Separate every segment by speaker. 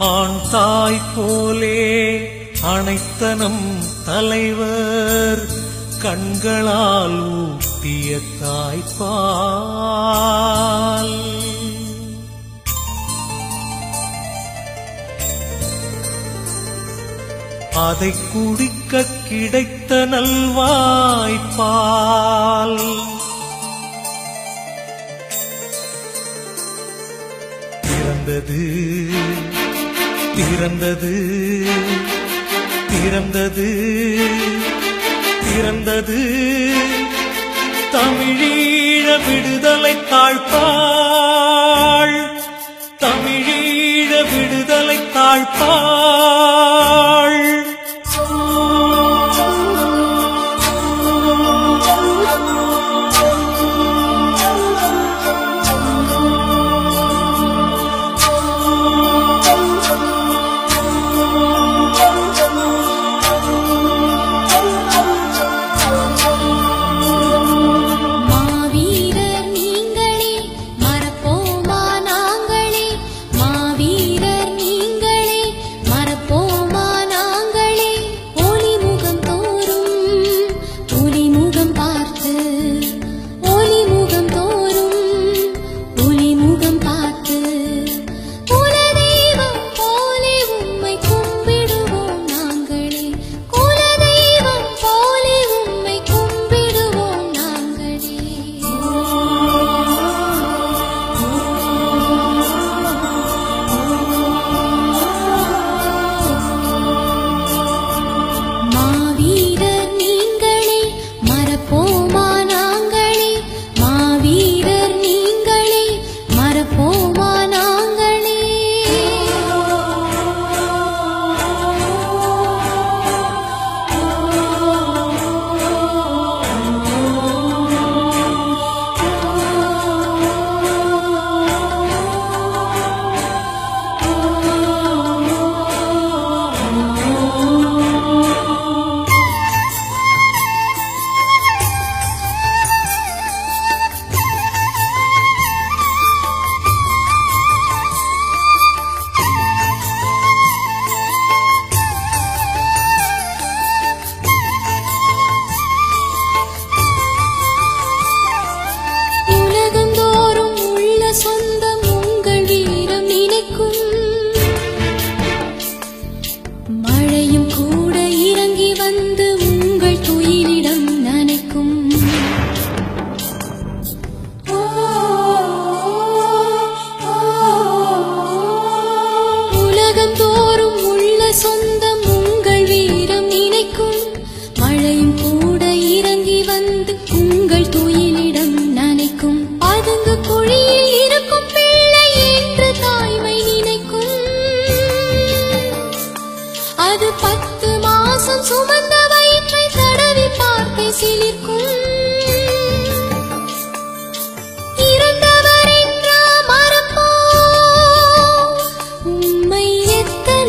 Speaker 1: ஆண் தாய் போலே அனைத்தனம் தலைவர் கண்களால் ஊட்டிய தாய்ப்பால். அதை குடிக்க கிடைத்த நல்வாய்ப்பால். பிறந்தது பிறந்தது பிறந்தது பிறந்தது தமிழீழ விடுதலை தாழ்பாள் தமிழீழ விடுதலை தாழ்பாள்.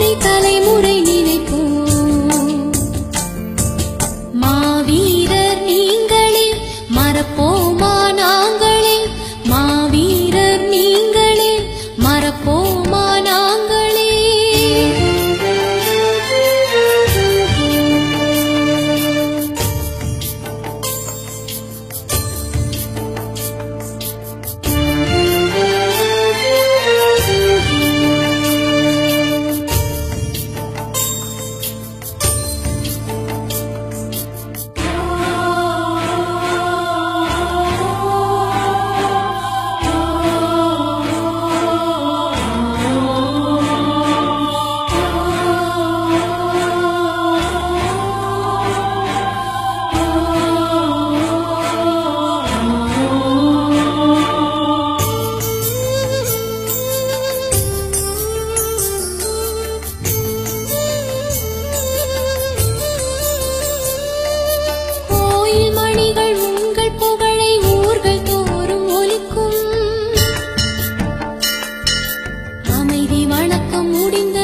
Speaker 1: இனி தலைமுறை thank